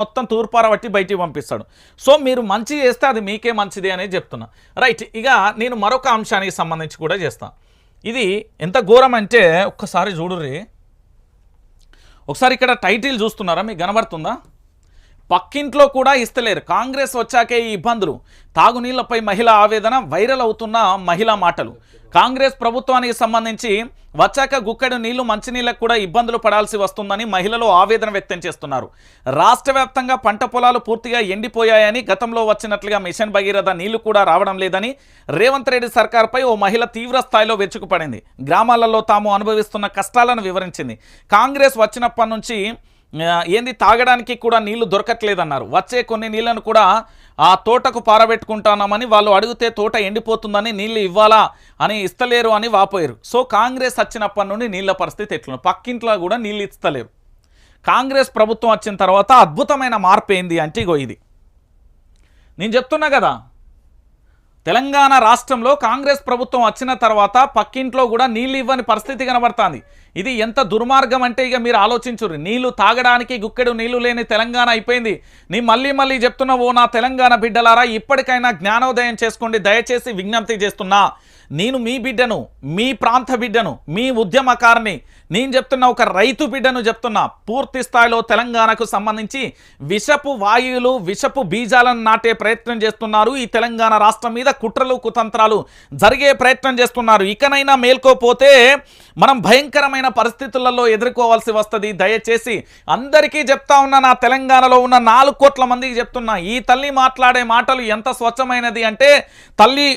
మొత్తం తూర్పారబట్టి బయటికి పంపిస్తాడు. సో మీరు మంచి చేస్తే అది మీకే మంచిది అనేది చెప్తున్నా. రైట్ ఇక నేను మరొక అంశానికి సంబంధించి కూడా చేస్తాను ఇది ఎంత ఘోరం అంటే ఒక్కసారి చూడుర్రి. ఒకసారి ఇక్కడ టైటిల్ చూస్తున్నారా? మీకు కనబడుతుందా? పక్కింట్లో కూడా ఇస్తలేరు. కాంగ్రెస్ వచ్చాకే ఈ ఇబ్బందులు. తాగునీళ్ళపై మహిళ ఆవేదన వైరల్ అవుతున్న మహిళా మాటలు. కాంగ్రెస్ ప్రభుత్వానికి సంబంధించి వచ్చాక గుక్కడు నీళ్ళు మంచినీళ్ళకు కూడా ఇబ్బందులు పడాల్సి వస్తుందని మహిళలు ఆవేదన వ్యక్తం చేస్తున్నారు. రాష్ట్ర పంట పొలాలు పూర్తిగా ఎండిపోయాయని గతంలో వచ్చినట్లుగా మిషన్ భగీరథ నీళ్ళు కూడా రావడం లేదని రేవంత్ రెడ్డి సర్కార్పై ఓ మహిళ తీవ్ర స్థాయిలో వెచ్చుకుపడింది. గ్రామాలలో తాము అనుభవిస్తున్న కష్టాలను వివరించింది. కాంగ్రెస్ వచ్చినప్పటి నుంచి ఏంది తాగడానికి కూడా నీళ్ళు దొరకట్లేదన్నారు. వచ్చే కొన్ని నీళ్ళను కూడా ఆ తోటకు పారబెట్టుకుంటామని వాళ్ళు అడిగితే తోట ఎండిపోతుందని నీళ్ళు ఇవ్వాలా అని ఇస్తలేరు అని వాపోయారు. సో కాంగ్రెస్ వచ్చినప్పటి నుండి నీళ్ళ పరిస్థితి ఎట్లుంది? పక్కింట్లో కూడా నీళ్ళు ఇస్తలేరు. కాంగ్రెస్ ప్రభుత్వం వచ్చిన తర్వాత అద్భుతమైన మార్పు ఏంది అంటే ఇగో ఇది. నేను చెప్తున్నా కదా తెలంగాణ రాష్ట్రంలో కాంగ్రెస్ ప్రభుత్వం వచ్చిన తర్వాత పక్కింట్లో కూడా నీళ్ళు ఇవ్వని పరిస్థితి కనబడుతుంది. ఇది ఎంత దుర్మార్గం అంటే ఇక మీరు ఆలోచించురు నీళ్ళు తాగడానికి గుక్కెడు నీళ్ళు లేని తెలంగాణ అయిపోయింది. నీ మళ్ళీ మళ్ళీ చెప్తున్నా ఓ నా తెలంగాణ బిడ్డలారా ఇప్పటికైనా జ్ఞానోదయం చేసుకోండి దయచేసి విజ్ఞప్తి చేస్తున్నా. నేను మీ బిడ్డను మీ ప్రాంత బిడ్డను మీ ఉద్యమకారిని నేను చెప్తున్న ఒక రైతు బిడ్డను చెప్తున్నా. పూర్తి స్థాయిలో తెలంగాణకు సంబంధించి విషపు వాయువులు విషపు బీజాలను నాటే ప్రయత్నం చేస్తున్నారు ఈ తెలంగాణ రాష్ట్రం మీద. కుట్రలు కుతంత్రాలు జరిగే ప్రయత్నం చేస్తున్నారు. ఇకనైనా మేల్కోపోతే మనం భయంకరమైన పరిస్థితులలో ఎదుర్కోవాల్సి వస్తుంది. దయచేసి అందరికీ చెప్తా ఉన్న నా తెలంగాణలో ఉన్న నాలుగు కోట్ల మందికి చెప్తున్నా ఈ తల్లి మాట్లాడే మాటలు ఎంత స్వచ్ఛమైనది అంటే తల్లి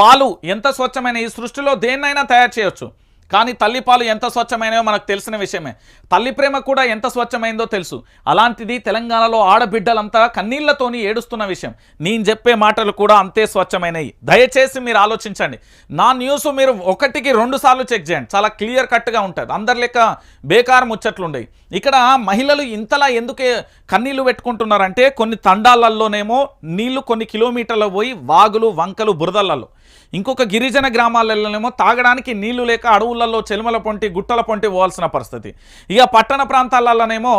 పాలు ఎంత స్వచ్ఛమైన ఈ సృష్టిలో దేన్నైనా తయారు చేయొచ్చు. కానీ తల్లిపాలు ఎంత స్వచ్ఛమైనవో మనకు తెలిసిన విషయమే. తల్లి ప్రేమ కూడా ఎంత స్వచ్ఛమైందో తెలుసు. అలాంటిది తెలంగాణలో ఆడబిడ్డలంతా కన్నీళ్ళతోని ఏడుస్తున్న విషయం. నేను చెప్పే మాటలు కూడా అంతే స్వచ్ఛమైనవి దయచేసి మీరు ఆలోచించండి. నా న్యూస్ మీరు ఒకటికి రెండు సార్లు చెక్ చేయండి. చాలా క్లియర్ కట్గా ఉంటుంది. అందరి లెక్క బేకారు ముచ్చట్లుండయి. ఇక్కడ మహిళలు ఇంతలా ఎందుకే కన్నీళ్ళు పెట్టుకుంటున్నారంటే కొన్ని తండాలలోనేమో నీళ్ళు కొన్ని కిలోమీటర్లు పోయి వాగులు వంకలు బురదలలో. ఇంకొక గిరిజన గ్రామాలలోనేమో తాగడానికి నీళ్ళు లేక అడవులలో చెలుమల పొంటి గుట్టల పొంటి పోవాల్సిన పరిస్థితి. ఇక పట్టణ ప్రాంతాలలోనేమో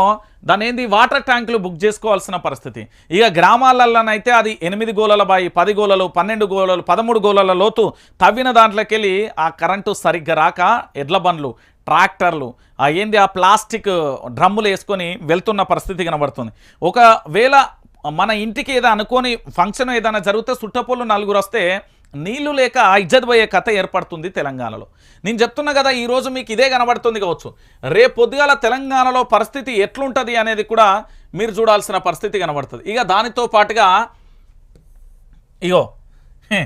దాని ఏంది వాటర్ ట్యాంకులు బుక్ చేసుకోవాల్సిన పరిస్థితి. ఇక గ్రామాలలోనైతే అది ఎనిమిది గోళల బాయి పది గోళలు పన్నెండు గోళలు పదమూడు గోళల లోతు తవ్విన దాంట్లోకెళ్ళి ఆ కరెంటు సరిగ్గా రాక ఎడ్ల బండ్లు ట్రాక్టర్లు ఏంది ఆ ప్లాస్టిక్ డ్రమ్ములు వేసుకొని వెళ్తున్న పరిస్థితి కనబడుతుంది. ఒకవేళ మన ఇంటికి ఏదో అనుకోని ఫంక్షన్ ఏదైనా జరిగితే సుట్టపోళ్ళు నలుగురు వస్తే నీళ్ళు లేక ఇజ్జత్ పోయే కథ ఏర్పడుతుంది తెలంగాణలో. నేను చెప్తున్నా కదా ఈరోజు మీకు ఇదే కనబడుతుంది కావచ్చు. రేపు పొద్దుగాల తెలంగాణలో పరిస్థితి ఎట్లుంటుంది అనేది కూడా మీరు చూడాల్సిన పరిస్థితి కనబడుతుంది. ఇక దానితో పాటుగా ఇగో హే,